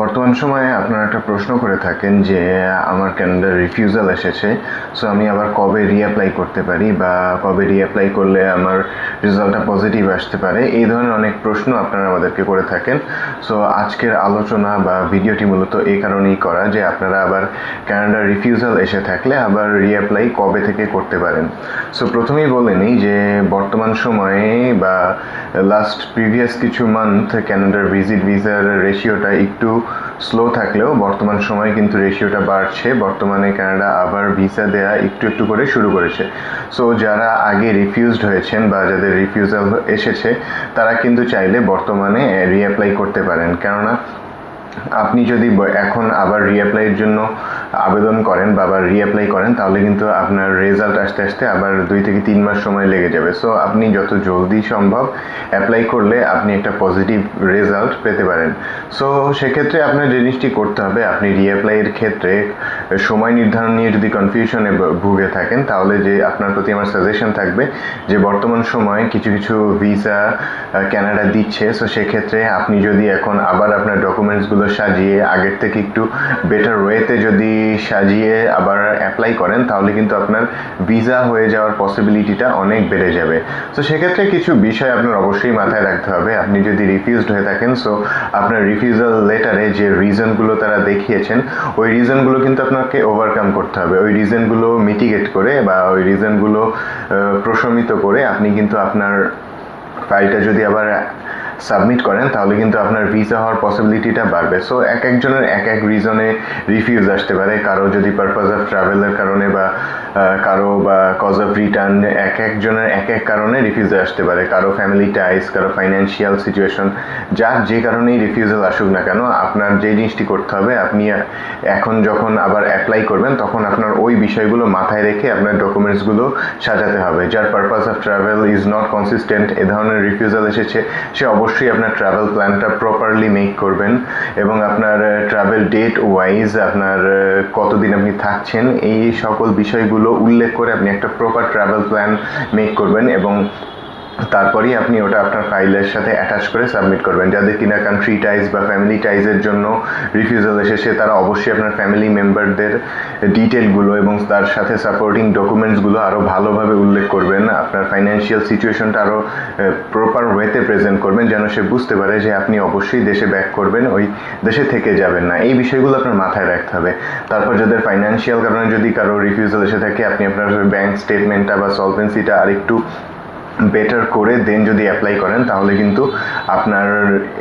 বর্তমান সময়ে আপনারা একটা প্রশ্ন করে থাকেন যে, আমার ক্যালেন্ডার রিফিউজাল এসেছে সো আমি আবার কবে রিঅ্যাপ্লাই করতে পারি বা কবে রিঅ্যাপ্লাই করলে আমার রেজাল্টটা পজিটিভ আসতে পারে? এই ধরনের অনেক প্রশ্ন আপনারা আমাদেরকে করে থাকেন। সো আজকের আলোচনা বা ভিডিওটি মূলত এই কারণেই করা যে, আপনারা আবার ক্যানাডার রিফিউজাল এসে থাকলে আবার রিঅ্যাপ্লাই কবে থেকে করতে পারেন? সো প্রথমেই বলে নিই যে, বর্তমান সময়ে বা লাস্ট প্রিভিয়াস কিছু মান্থ ক্যানাডার ভিজিট ভিসার রেশিওটা একটু স্লো থাকলেও বর্তমান সময়ে কিন্তু রেশিওটা বাড়ছে। বর্তমানে কানাডা আবার ভিসা দেয়া একটু একটু করে শুরু করেছে। সো যারা আগে রিফিউজড হয়েছেন বা যাদের রিফিউজাল এসেছে, তারা কিন্তু চাইলে বর্তমানে রিঅ্যাপ্লাই করতে পারেন। কেননা, আপনি যদি এখন আবার রিঅ্যাপ্লাইয়ের জন্য আবেদন করেন বা আবার রিঅ্যাপ্লাই করেন, তাহলে কিন্তু আপনার রেজাল্ট আসতে আসতে আবার দুই থেকে তিন মাস সময় লেগে যাবে। সো আপনি যত জলদি সম্ভব অ্যাপ্লাই করলে আপনি একটা পজিটিভ রেজাল্ট পেতে পারেন। সো সেক্ষেত্রে আপনার জিনিসটি করতে হবে, আপনি রিঅ্যাপ্লাইয়ের ক্ষেত্রে সময় নির্ধারণ নিয়ে যদি কনফিউশনে ভুগে থাকেন, তাহলে যে আপনার প্রতি আমার সাজেশন থাকবে যে বর্তমান সময়ে কিছু কিছু ভিসা ক্যানাডা দিচ্ছে। সো সেক্ষেত্রে আপনি যদি এখন আবার আপনার ডকুমেন্টসগুলো সাজিয়ে আগের থেকে একটু বেটার ওয়েতে যদি সাজিয়ে আবার অ্যাপ্লাই করেন, তাহলে কিন্তু আপনার ভিসা হয়ে যাওয়ার পসিবিলিটিটা অনেক বেড়ে যাবে। সো সেক্ষেত্রে কিছু বিষয় আপনার অবশ্যই মাথায় রাখতে হবে। আপনি যদি রিফিউজড হয়ে থাকেন সো আপনার রিফিউজাল লেটারে যে রিজনগুলো তারা দেখিয়েছেন, ওই রিজনগুলো কিন্তু আপনাকে ওভারকাম করতে হবে। ওই রিজনগুলো মিটিগেট করে বা ওই রিজনগুলো প্রশমিত করে আপনি কিন্তু আপনার ফাইলটা যদি আবার সাবমিট করেন, তাহলে কিন্তু আপনার ভিসা হওয়ার পসিবিলিটিটা বাড়বে। সো এক একজনের এক এক রিজনে রিফিউজ আসতে পারে, কারও যদি পারপাস অফ ট্রাভেলের কারণে বা কারও বা কজ অফ রিটার্ন এক একজনের এক এক কারণে রিফিউজ আসতে পারে। কারও ফ্যামিলি টাইস কারও ফাইন্যান্সিয়াল সিচুয়েশন যার যে কারণেই রিফিউজাল আসুক না কেন, আপনার যে জিনিসটি করতে হবে, আপনি এখন যখন আবার অ্যাপ্লাই করবেন, তখন আপনার ওই বিষয়গুলো মাথায় রেখে আপনার ডকুমেন্টসগুলো সাজাতে হবে। যার purpose of travel is not consistent এ ধরনের রিফিউজাল এসেছে, সে অবশ্যই আপনার ট্রাভেল প্ল্যানটা প্রপারলি মেক করবেন এবং আপনার ট্রাভেল ডেট ওয়াইজ আপনার কতদিন আপনি থাকছেন, এই সকল বিষয়গুলো উল্লেখ করে আপনি একটা প্রপার ট্রাভেল প্ল্যান মেক করবেন এবং তারপরেই আপনি ওটা আপনার ফাইলের সাথে অ্যাটাচ করে সাবমিট করবেন। যাদের কিনা কান্ট্রি টাইজ বা ফ্যামিলি টাইজের জন্য রিফিউজাল এসেছে তারা অবশ্যই আপনার ফ্যামিলি মেম্বারদের ডিটেলগুলো এবং তার সাথে সাপোর্টিং ডকুমেন্টসগুলো আরও ভালোভাবে উল্লেখ করবেন। আপনার ফাইন্যান্সিয়াল সিচুয়েশনটা আরও প্রপার ওয়েতে প্রেজেন্ট করবেন, যেন সে বুঝতে পারে যে আপনি অবশ্যই দেশে ব্যাক করবেন, ওই দেশে থেকে যাবেন না। এই বিষয়গুলো আপনার মাথায় রাখতে হবে। তারপর যাদের ফাইন্যান্সিয়াল কারণে যদি কারও রিফিউজাল এসে থাকে, আপনি আপনার ব্যাংক স্টেটমেন্টটা বা সলভেন্সিটা আরেকটু বেটার করে দেন যদি অ্যাপ্লাই করেন, তাহলে কিন্তু আপনার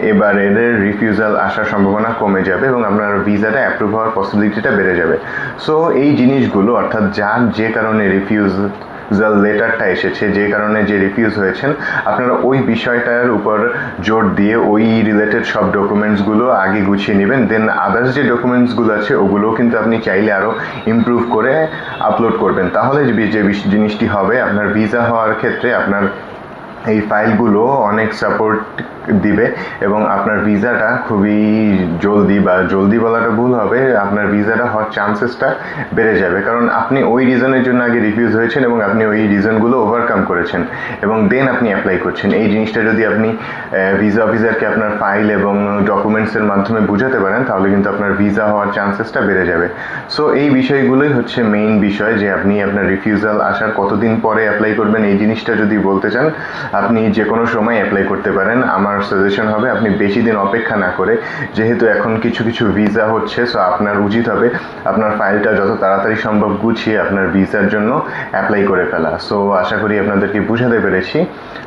এবারের রিফিউজাল আসার সম্ভাবনা কমে যাবে এবং আপনার ভিসাটা অ্যাপ্রুভ হওয়ার পসিবিলিটিটা বেড়ে যাবে। সো এই জিনিসগুলো অর্থাৎ যার যে কারণে রিফিউজ জাল লেটারটা এসেছে, যে কারণে যে রিফিউজ হয়েছেন, আপনারা ওই বিষয়টার উপর জোর দিয়ে ওই রিলেটেড সব ডকুমেন্টসগুলো আগে গুছিয়ে নেবেন দেন আদার্স যে ডকুমেন্টসগুলো আছে, ওগুলোও কিন্তু আপনি চাইলে আরও ইমপ্রুভ করে আপলোড করবেন। তাহলে যে জিনিসটি হবে, আপনার ভিসা হওয়ার ক্ষেত্রে আপনার এই ফাইলগুলো অনেক সাপোর্ট দিবে এবং আপনার ভিসাটা খুবই জলদি বা জলদি বলাটা ভুল হবে, আপনার ভিসাটা হওয়ার চান্সেসটা বেড়ে যাবে। কারণ আপনি ওই রিজনের জন্য আগে রিফিউজ হয়েছেন এবং আপনি ওই রিজনগুলো ওভারকাম করেছেন এবং দেন আপনি অ্যাপ্লাই করছেন। এই জিনিসটা যদি আপনি ভিসা অফিসারকে আপনার ফাইল এবং ডকুমেন্টসের মাধ্যমে বুঝাতে পারেন, তাহলে কিন্তু আপনার ভিসা হওয়ার চান্সেসটা বেড়ে যাবে। সো এই বিষয়গুলোই হচ্ছে মেইন বিষয় যে আপনি আপনার রিফিউজাল আসার কতদিন পরে অ্যাপ্লাই করবেন, এই জিনিসটা যদি বলতে চান আপনি যে কোনো সময় অ্যাপ্লাই করতে পারেন। আমার সাজেশন হবে আপনি বেশি দিন অপেক্ষা না করে, যেহেতু এখন কিছু কিছু ভিসা হচ্ছে সো আপনার উচিত হবে আপনার ফাইলটা যত তাড়াতাড়ি সম্ভব গুছিয়ে আপনার ভিসার জন্য অ্যাপ্লাই করে ফেলা। সো আশা করি আপনাদেরকে বুঝাতে পেরেছি।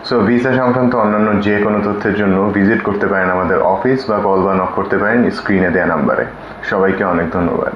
সো ভিসা সংক্রান্ত অন্যান্য যে কোনো তথ্যের জন্য ভিজিট করতে পারেন আমাদের অফিস বা কল বা নক করতে পারেন স্ক্রিনে দেওয়া নাম্বারে সবাইকে অনেক ধন্যবাদ।